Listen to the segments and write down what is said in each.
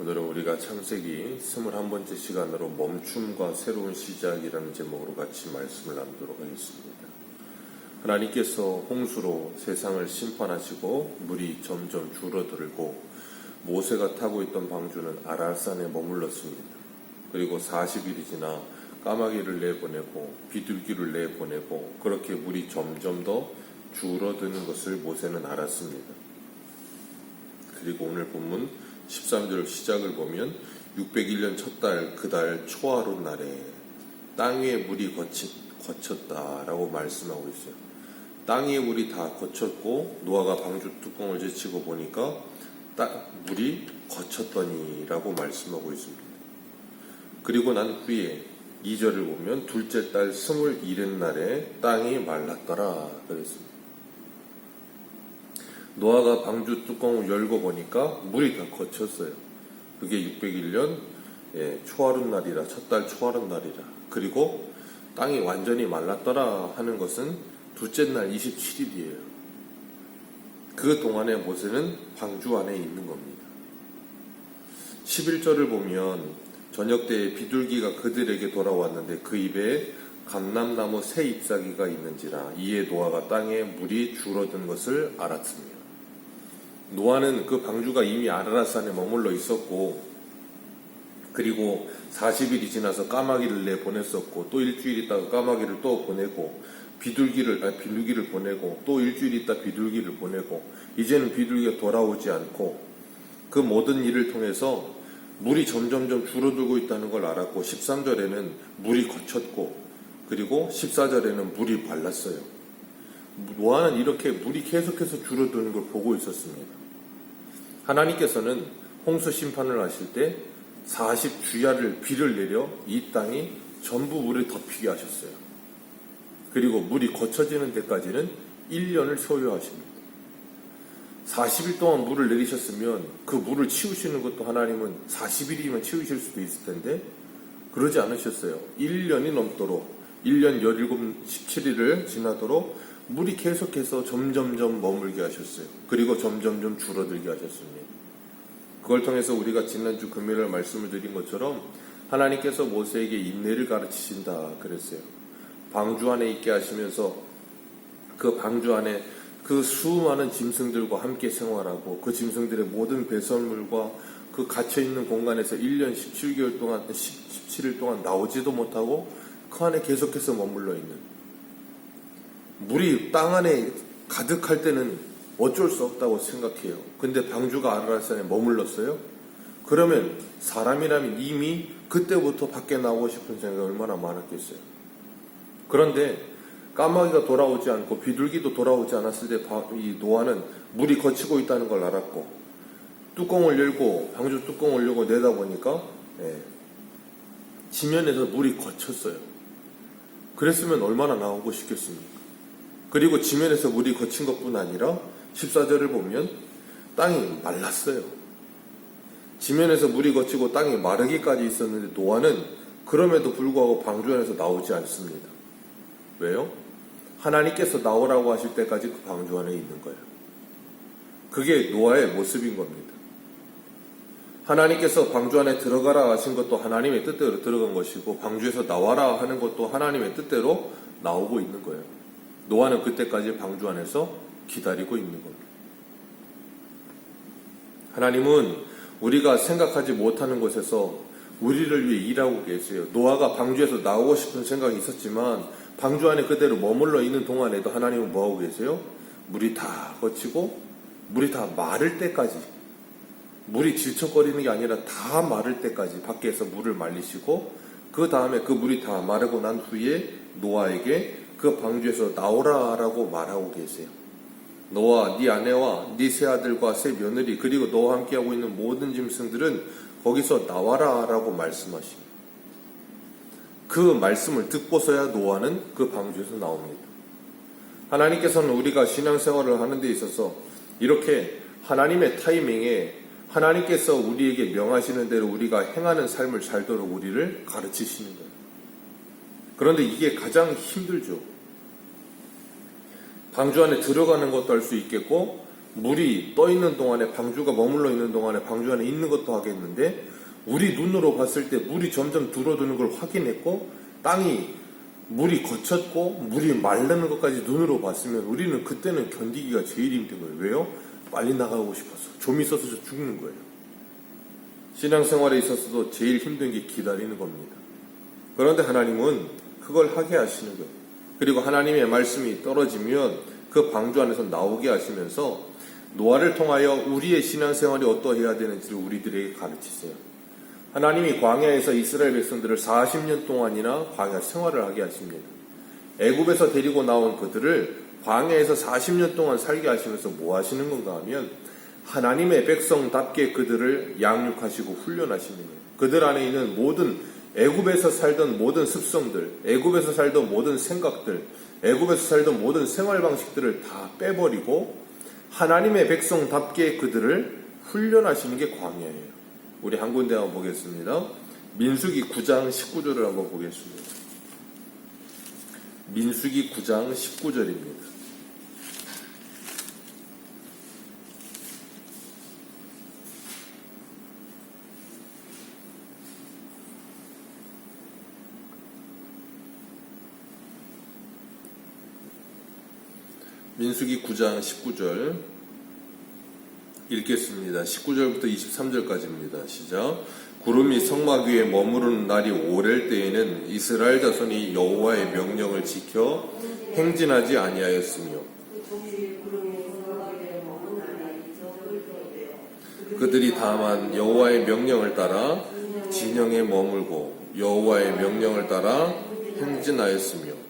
오늘은 우리가 창세기 21번째 시간으로 멈춤과 새로운 시작이라는 제목으로 같이 말씀을 나누도록 하겠습니다. 하나님께서 홍수로 세상을 심판하시고 물이 점점 줄어들고 모세가 타고 있던 방주는 아랄산에 머물렀습니다. 그리고 40일이 지나 까마귀를 내보내고 비둘기를 내보내고 그렇게 물이 점점 더 줄어드는 것을 모세는 알았습니다. 그리고 오늘 본문 13절 시작을 보면 601년 첫 달 그달 초하루 날에 땅 위에 물이 거치, 거쳤다라고 말씀하고 있어요. 땅 위에 물이 다 거쳤고 노아가 방주 뚜껑을 제치고 보니까 땅, 물이 거쳤더니라고 말씀하고 있습니다. 그리고 난 후에 2절을 보면 둘째 달 스물 일의 날에 땅이 말랐더라 그랬습니다. 노아가 방주 뚜껑을 열고 보니까 물이 다 거쳤어요. 그게 601년 예, 초하룻 날이라 첫 달 초하룻 날이라 그리고 땅이 완전히 말랐더라 하는 것은 둘째 날 27일이에요. 그 동안에 모세는 방주 안에 있는 겁니다. 11절을 보면 저녁 때에 비둘기가 그들에게 돌아왔는데 그 입에 감람나무 새 잎사귀가 있는지라 이에 노아가 땅에 물이 줄어든 것을 알았습니다. 노아는 그 방주가 이미 아라라산에 머물러 있었고 그리고 40일이 지나서 까마귀를 내 보냈었고 또 일주일 있다가 까마귀를 또 보내고 비둘기를 아, 비둘기를 보내고 또 일주일 있다 비둘기를 보내고 이제는 비둘기가 돌아오지 않고 그 모든 일을 통해서 물이 점점점 줄어들고 있다는 걸 알았고 13절에는 물이 거쳤고 그리고 14절에는 물이 발랐어요. 노아는 이렇게 물이 계속해서 줄어드는 걸 보고 있었습니다. 하나님께서는 홍수 심판을 하실 때 40주야를 비를 내려 이 땅이 전부 물을 덮이게 하셨어요. 그리고 물이 거쳐지는 데까지는 1년을 소요하십니다. 40일 동안 물을 내리셨으면 그 물을 치우시는 것도 하나님은 40일이면 치우실 수도 있을 텐데 그러지 않으셨어요. 1년이 넘도록 1년 17, 17일을 지나도록 물이 계속해서 점점점 머물게 하셨어요. 그리고 점점점 줄어들게 하셨습니다. 그걸 통해서 우리가 지난주 금요일 말씀을 드린 것처럼 하나님께서 모세에게 인내를 가르치신다 그랬어요. 방주 안에 있게 하시면서 그 방주 안에 그 수많은 짐승들과 함께 생활하고 그 짐승들의 모든 배설물과 그 갇혀있는 공간에서 1년 17개월 동안, 17일 동안 나오지도 못하고 그 안에 계속해서 머물러 있는 물이 땅 안에 가득할 때는 어쩔 수 없다고 생각해요. 근데 방주가 아라라산에 머물렀어요? 그러면 사람이라면 이미 그때부터 밖에 나오고 싶은 생각이 얼마나 많았겠어요. 그런데 까마귀가 돌아오지 않고 비둘기도 돌아오지 않았을 때 이 노아는 물이 거치고 있다는 걸 알았고 뚜껑을 열고 방주 뚜껑을 열고 내다보니까 예, 지면에서 물이 거쳤어요. 그랬으면 얼마나 나오고 싶겠습니까? 그리고 지면에서 물이 거친 것뿐 아니라 14절을 보면 땅이 말랐어요. 지면에서 물이 거치고 땅이 마르기까지 있었는데 노아는 그럼에도 불구하고 방주 안에서 나오지 않습니다. 왜요? 하나님께서 나오라고 하실 때까지 그 방주 안에 있는 거예요. 그게 노아의 모습인 겁니다. 하나님께서 방주 안에 들어가라 하신 것도 하나님의 뜻대로 들어간 것이고 방주에서 나와라 하는 것도 하나님의 뜻대로 나오고 있는 거예요. 노아는 그때까지 방주 안에서 기다리고 있는 겁니다. 하나님은 우리가 생각하지 못하는 곳에서 우리를 위해 일하고 계세요. 노아가 방주에서 나오고 싶은 생각이 있었지만 방주 안에 그대로 머물러 있는 동안에도 하나님은 뭐하고 계세요? 물이 다 거치고 물이 다 마를 때까지 물이 질척거리는 게 아니라 다 마를 때까지 밖에서 물을 말리시고 그 다음에 그 물이 다 마르고 난 후에 노아에게 그 방주에서 나오라라고 말하고 계세요. 너와 네 아내와 네 세 아들과 세 며느리 그리고 너와 함께하고 있는 모든 짐승들은 거기서 나와라라고 말씀하십니다. 그 말씀을 듣고서야 노아는 그 방주에서 나옵니다. 하나님께서는 우리가 신앙생활을 하는 데 있어서 이렇게 하나님의 타이밍에 하나님께서 우리에게 명하시는 대로 우리가 행하는 삶을 살도록 우리를 가르치시는 거예요. 그런데 이게 가장 힘들죠. 방주 안에 들어가는 것도 할 수 있겠고 물이 떠 있는 동안에 방주가 머물러 있는 동안에 방주 안에 있는 것도 하겠는데 우리 눈으로 봤을 때 물이 점점 줄어드는 걸 확인했고 땅이 물이 거쳤고 물이 마르는 것까지 눈으로 봤으면 우리는 그때는 견디기가 제일 힘든 거예요. 왜요? 빨리 나가고 싶어서 좀 있어서 저 죽는 거예요. 신앙생활에 있어서도 제일 힘든 게 기다리는 겁니다. 그런데 하나님은 그걸 하게 하시는 거예요. 그리고 하나님의 말씀이 떨어지면 그 방주 안에서 나오게 하시면서 노아를 통하여 우리의 신앙생활이 어떠해야 되는지를 우리들에게 가르치세요. 하나님이 광야에서 이스라엘 백성들을 40년 동안이나 광야 생활을 하게 하십니다. 애굽에서 데리고 나온 그들을 광야에서 40년 동안 살게 하시면서 뭐 하시는 건가 하면 하나님의 백성답게 그들을 양육하시고 훈련하시는 거예요. 그들 안에 있는 모든 애굽에서 살던 모든 습성들, 애굽에서 살던 모든 생각들, 애굽에서 살던 모든 생활 방식들을 다 빼버리고 하나님의 백성답게 그들을 훈련하시는 게 광야예요. 우리 한 군데 한번 보겠습니다. 민수기 9장 19절을 한번 보겠습니다. 민수기 9장 19절입니다. 민수기 9장 19절 읽겠습니다. 19절부터 23절까지입니다. 시작. 구름이 성막 위에 머무르는 날이 오랠 때에는 이스라엘 자손이 여호와의 명령을 지켜 행진하지 아니하였으며 그들이 다만 여호와의 명령을 따라 진영에 머물고 여호와의 명령을 따라 행진하였으며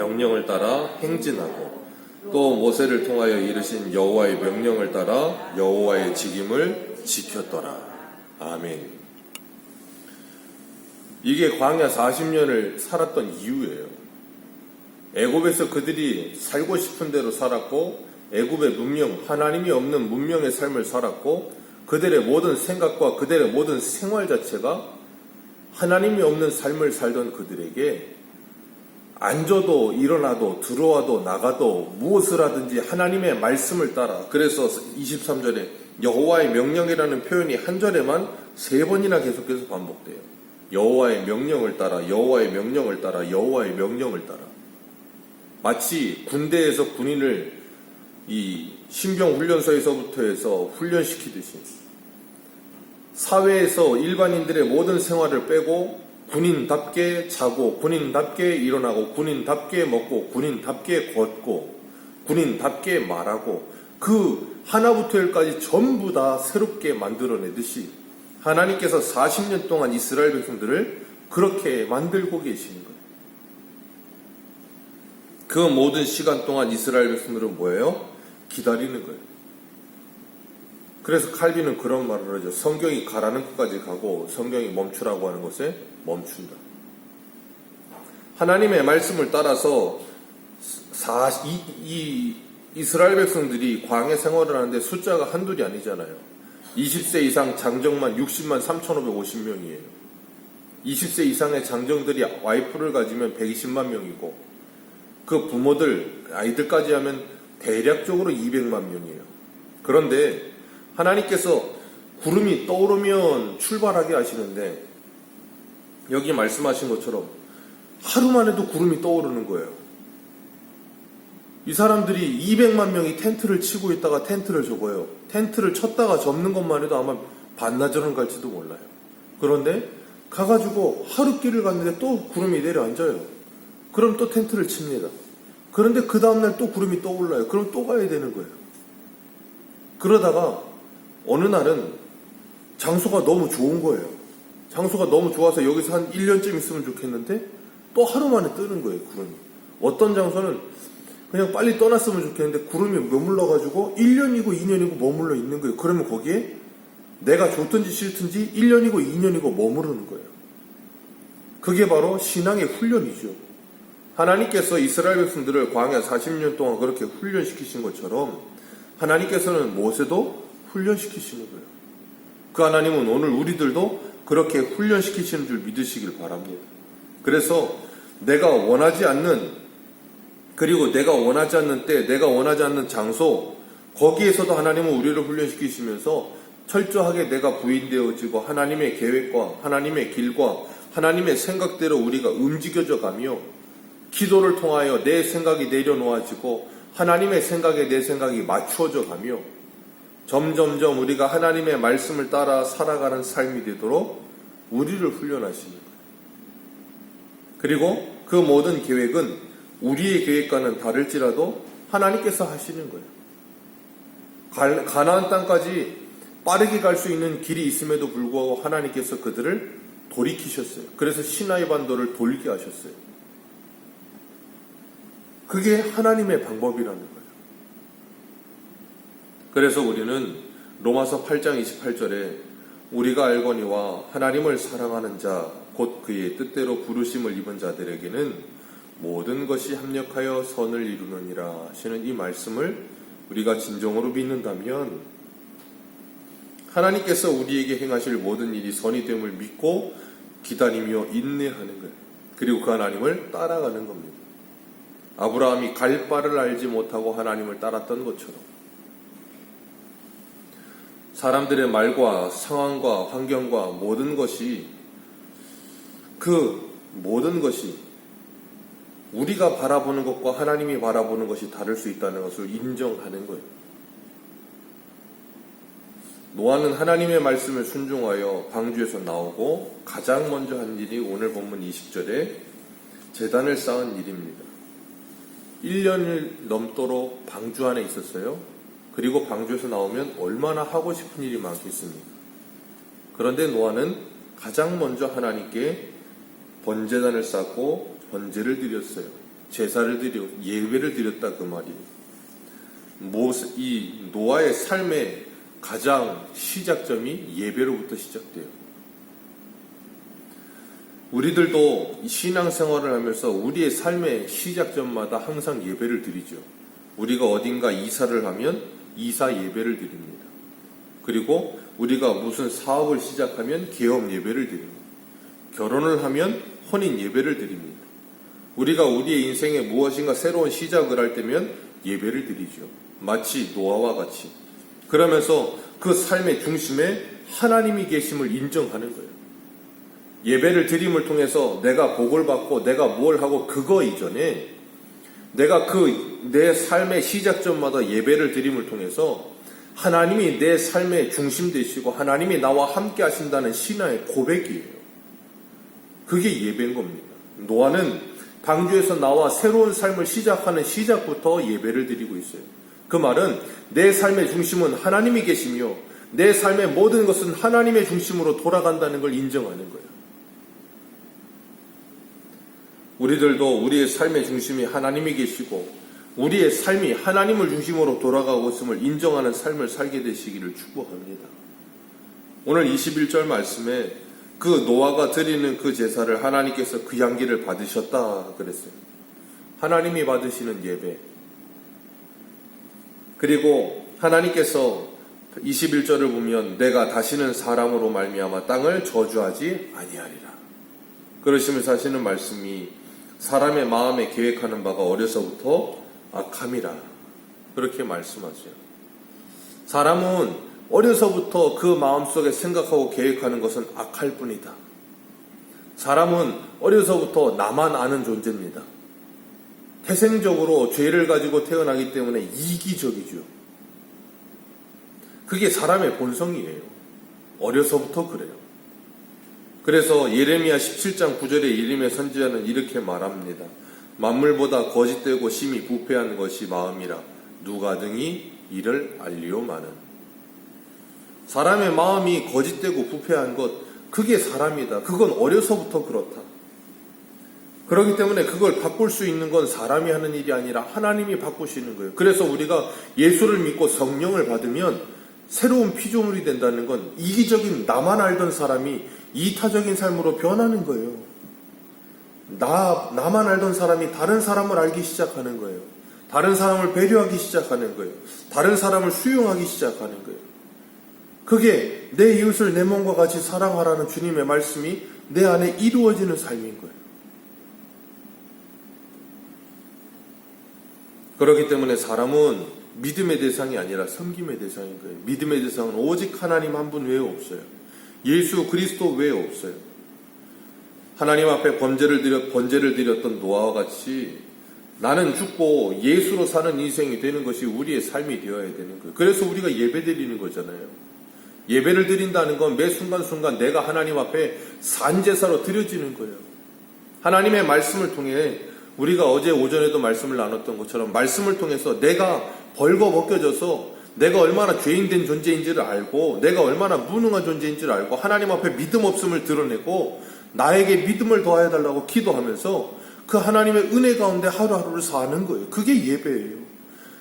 명령을 따라 행진하고 또 모세를 통하여 이르신 여호와의 명령을 따라 여호와의 직임을 지켰더라. 아멘. 이게 광야 40년을 살았던 이유예요. 애굽에서 그들이 살고 싶은 대로 살았고 애굽의 문명, 하나님이 없는 문명의 삶을 살았고 그들의 모든 생각과 그들의 모든 생활 자체가 하나님이 없는 삶을 살던 그들에게 앉아도 일어나도 들어와도 나가도 무엇을 하든지 하나님의 말씀을 따라 그래서 23절에 여호와의 명령이라는 표현이 한 절에만 세 번이나 계속해서 반복돼요. 여호와의 명령을 따라 여호와의 명령을 따라 여호와의 명령을 따라 마치 군대에서 군인을 이 신병 훈련소에서부터 해서 훈련시키듯이 사회에서 일반인들의 모든 생활을 빼고 군인답게 자고 군인답게 일어나고 군인답게 먹고 군인답게 걷고 군인답게 말하고 그 하나부터 열까지 전부 다 새롭게 만들어내듯이 하나님께서 40년 동안 이스라엘 백성들을 그렇게 만들고 계시는 거예요. 그 모든 시간 동안 이스라엘 백성들은 뭐예요? 기다리는 거예요. 그래서 칼빈은 그런 말을 하죠. 성경이 가라는 것까지 가고 성경이 멈추라고 하는 것에 멈춘다. 하나님의 말씀을 따라서 사, 이, 이 이스라엘 백성들이 광해 생활을 하는데 숫자가 한둘이 아니잖아요. 20세 이상 장정만 60만 3,550명이에요. 20세 이상의 장정들이 와이프를 가지면 120만 명이고 그 부모들 아이들까지 하면 대략적으로 200만 명이에요. 그런데 하나님께서 구름이 떠오르면 출발하게 하시는데 여기 말씀하신 것처럼 하루만 해도 구름이 떠오르는 거예요. 이 사람들이 200만 명이 텐트를 치고 있다가 텐트를 접어요. 텐트를 쳤다가 접는 것만 해도 아마 반나절은 갈지도 몰라요. 그런데 가가지고 하루 길을 갔는데 또 구름이 내려앉아요. 그럼 또 텐트를 칩니다. 그런데 그 다음날 또 구름이 떠올라요. 그럼 또 가야 되는 거예요. 그러다가 어느 날은 장소가 너무 좋은 거예요. 장소가 너무 좋아서 여기서 한 1년쯤 있으면 좋겠는데 또 하루 만에 뜨는 거예요, 구름이. 어떤 장소는 그냥 빨리 떠났으면 좋겠는데 구름이 머물러가지고 1년이고 2년이고 머물러 있는 거예요. 그러면 거기에 내가 좋든지 싫든지 1년이고 2년이고 머무르는 거예요. 그게 바로 신앙의 훈련이죠. 하나님께서 이스라엘 백성들을 광야 40년 동안 그렇게 훈련시키신 것처럼 하나님께서는 모세도 훈련시키시는 거예요. 그 하나님은 오늘 우리들도 그렇게 훈련시키시는 줄 믿으시길 바랍니다. 그래서 내가 원하지 않는 그리고 내가 원하지 않는 때, 내가 원하지 않는 장소, 거기에서도 하나님은 우리를 훈련시키시면서 철저하게 내가 부인되어지고 하나님의 계획과 하나님의 길과 하나님의 생각대로 우리가 움직여져 가며 기도를 통하여 내 생각이 내려놓아지고 하나님의 생각에 내 생각이 맞추어져 가며 점점점 우리가 하나님의 말씀을 따라 살아가는 삶이 되도록 우리를 훈련하시는 거예요. 그리고 그 모든 계획은 우리의 계획과는 다를지라도 하나님께서 하시는 거예요. 갈- 가나안 땅까지 빠르게 갈 수 있는 길이 있음에도 불구하고 하나님께서 그들을 돌이키셨어요. 그래서 시나이 반도를 돌게 하셨어요. 그게 하나님의 방법이라는 거예요. 그래서 우리는 로마서 8장 28절에 우리가 알거니와 하나님을 사랑하는 자, 곧 그의 뜻대로 부르심을 입은 자들에게는 모든 것이 합력하여 선을 이루느니라 하시는 이 말씀을 우리가 진정으로 믿는다면 하나님께서 우리에게 행하실 모든 일이 선이 됨을 믿고 기다리며 인내하는 거예요. 그리고 그 하나님을 따라가는 겁니다. 아브라함이 갈 바를 알지 못하고 하나님을 따랐던 것처럼 사람들의 말과 상황과 환경과 모든 것이 그 모든 것이 우리가 바라보는 것과 하나님이 바라보는 것이 다를 수 있다는 것을 인정하는 거예요. 노아는 하나님의 말씀을 순종하여 방주에서 나오고 가장 먼저 한 일이 오늘 본문 20절에 재단을 쌓은 일입니다. 1년을 넘도록 방주 안에 있었어요. 그리고 방주에서 나오면 얼마나 하고 싶은 일이 많겠습니까? 그런데 노아는 가장 먼저 하나님께 번제단을 쌓고 번제를 드렸어요. 제사를 드려 예배를 드렸다 그 말이에요. 이 노아의 삶의 가장 시작점이 예배로부터 시작돼요. 우리들도 신앙생활을 하면서 우리의 삶의 시작점마다 항상 예배를 드리죠. 우리가 어딘가 이사를 하면 이사 예배를 드립니다. 그리고 우리가 무슨 사업을 시작하면 개업 예배를 드립니다. 결혼을 하면 혼인 예배를 드립니다. 우리가 우리의 인생에 무엇인가 새로운 시작을 할 때면 예배를 드리죠. 마치 노아와 같이. 그러면서 그 삶의 중심에 하나님이 계심을 인정하는 거예요. 예배를 드림을 통해서 내가 복을 받고 내가 뭘 하고 그거 이전에 내가 그 내 삶의 시작점마다 예배를 드림을 통해서 하나님이 내 삶의 중심 되시고 하나님이 나와 함께 하신다는 신화의 고백이에요. 그게 예배인 겁니다. 노아는 방주에서 나와 새로운 삶을 시작하는 시작부터 예배를 드리고 있어요. 그 말은 내 삶의 중심은 하나님이 계시며 내 삶의 모든 것은 하나님의 중심으로 돌아간다는 걸 인정하는 거예요. 우리들도 우리의 삶의 중심이 하나님이 계시고 우리의 삶이 하나님을 중심으로 돌아가고 있음을 인정하는 삶을 살게 되시기를 축복합니다. 오늘 21절 말씀에 그 노아가 드리는 그 제사를 하나님께서 그 향기를 받으셨다 그랬어요. 하나님이 받으시는 예배. 그리고 하나님께서 21절을 보면 내가 다시는 사람으로 말미암아 땅을 저주하지 아니하리라. 그러시면서 하시는 말씀이 사람의 마음에 계획하는 바가 어려서부터 악함이라. 그렇게 말씀하죠. 사람은 어려서부터 그 마음속에 생각하고 계획하는 것은 악할 뿐이다. 사람은 어려서부터 나만 아는 존재입니다. 태생적으로 죄를 가지고 태어나기 때문에 이기적이죠. 그게 사람의 본성이에요. 어려서부터 그래요. 그래서 예레미야 17장 9절에 예레미야 선지자는 이렇게 말합니다. 만물보다 거짓되고 심히 부패한 것이 마음이라 누가 등이 이를 알리오마는 사람의 마음이 거짓되고 부패한 것 그게 사람이다. 그건 어려서부터 그렇다. 그렇기 때문에 그걸 바꿀 수 있는 건 사람이 하는 일이 아니라 하나님이 바꾸시는 거예요. 그래서 우리가 예수를 믿고 성령을 받으면 새로운 피조물이 된다는 건 이기적인 나만 알던 사람이 이타적인 삶으로 변하는 거예요. 나, 나만 알던 사람이 다른 사람을 알기 시작하는 거예요. 다른 사람을 배려하기 시작하는 거예요. 다른 사람을 수용하기 시작하는 거예요. 그게 내 이웃을 내 몸과 같이 사랑하라는 주님의 말씀이 내 안에 이루어지는 삶인 거예요. 그렇기 때문에 사람은 믿음의 대상이 아니라 섬김의 대상인 거예요. 믿음의 대상은 오직 하나님 한 분 외에 없어요. 예수 그리스도 외에 없어요. 하나님 앞에 번제를 드렸, 번제를 드렸던 노아와 같이 나는 죽고 예수로 사는 인생이 되는 것이 우리의 삶이 되어야 되는 거예요. 그래서 우리가 예배 드리는 거잖아요. 예배를 드린다는 건 매 순간순간 내가 하나님 앞에 산제사로 드려지는 거예요. 하나님의 말씀을 통해 우리가 어제 오전에도 말씀을 나눴던 것처럼 말씀을 통해서 내가 벌거 벗겨져서 내가 얼마나 죄인된 존재인지를 알고 내가 얼마나 무능한 존재인지를 알고 하나님 앞에 믿음 없음을 드러내고 나에게 믿음을 더하여 달라고 기도하면서 그 하나님의 은혜 가운데 하루하루를 사는 거예요. 그게 예배예요.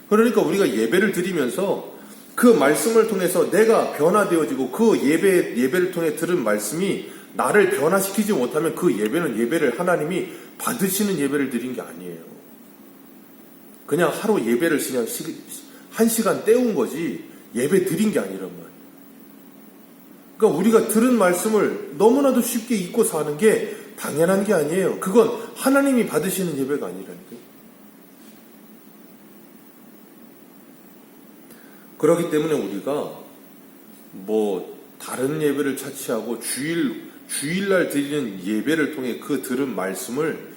그러니까 우리가 예배를 드리면서 그 말씀을 통해서 내가 변화되어지고 그 예배, 예배를 통해 들은 말씀이 나를 변화시키지 못하면 그 예배는 예배를 하나님이 받으시는 예배를 드린 게 아니에요. 그냥 하루 예배를 그냥 시, 한 시간 때운 거지 예배 드린 게 아니란 말이에요. 그러니까 우리가 들은 말씀을 너무나도 쉽게 잊고 사는 게 당연한 게 아니에요. 그건 하나님이 받으시는 예배가 아니라니까요. 그렇기 때문에 우리가 뭐 다른 예배를 차치하고 주일 주일날 드리는 예배를 통해 그 들은 말씀을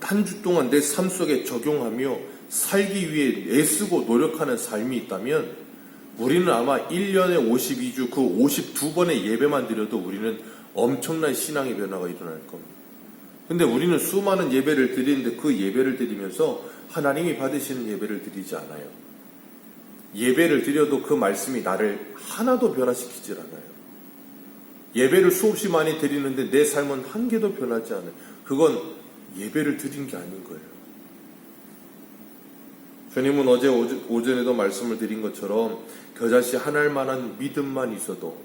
한 주 동안 내 삶 속에 적용하며 살기 위해 애쓰고 노력하는 삶이 있다면 우리는 아마 1년에 52주 그 52번의 예배만 드려도 우리는 엄청난 신앙의 변화가 일어날 겁니다. 근데 우리는 수많은 예배를 드리는데 그 예배를 드리면서 하나님이 받으시는 예배를 드리지 않아요. 예배를 드려도 그 말씀이 나를 하나도 변화시키질 않아요. 예배를 수없이 많이 드리는데 내 삶은 한 개도 변하지 않아요. 그건 예배를 드린 게 아닌 거예요. 주님은 어제 오전에도 말씀을 드린 것처럼 겨자씨 하나일 만한 믿음만 있어도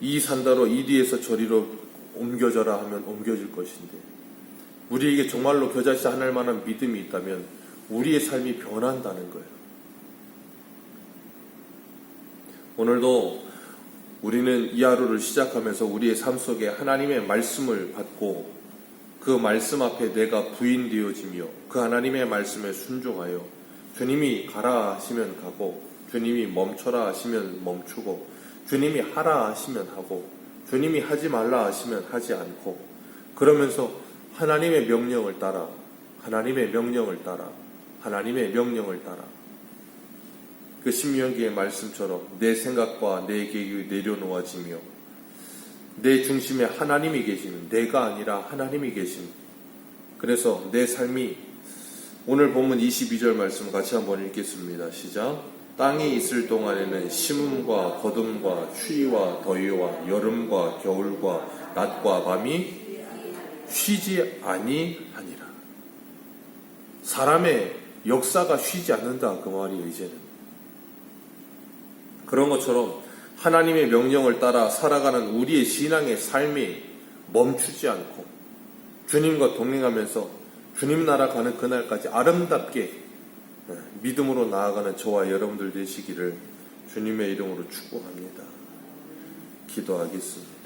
이 산다로 이리에서 저리로 옮겨져라 하면 옮겨질 것인데 우리에게 정말로 겨자씨 하나일 만한 믿음이 있다면 우리의 삶이 변한다는 거예요. 오늘도 우리는 이 하루를 시작하면서 우리의 삶 속에 하나님의 말씀을 받고 그 말씀 앞에 내가 부인되어지며 그 하나님의 말씀에 순종하여 주님이 가라 하시면 가고 주님이 멈춰라 하시면 멈추고 주님이 하라 하시면 하고 주님이 하지 말라 하시면 하지 않고 그러면서 하나님의 명령을 따라 하나님의 명령을 따라 하나님의 명령을 따라. 그 신명기의 말씀처럼 내 생각과 내 계획이 내려놓아지며 내 중심에 하나님이 계시는 내가 아니라 하나님이 계신 그래서 내 삶이 오늘 본문 22절 말씀 같이 한번 읽겠습니다. 시작. 땅이 있을 동안에는 심음과 거둠과 추위와 더위와 여름과 겨울과 낮과 밤이 쉬지 아니하니라. 사람의 역사가 쉬지 않는다 그 말이에요 이제는. 그런 것처럼 하나님의 명령을 따라 살아가는 우리의 신앙의 삶이 멈추지 않고 주님과 동행하면서 주님 나라 가는 그날까지 아름답게 믿음으로 나아가는 저와 여러분들 되시기를 주님의 이름으로 축복합니다. 기도하겠습니다.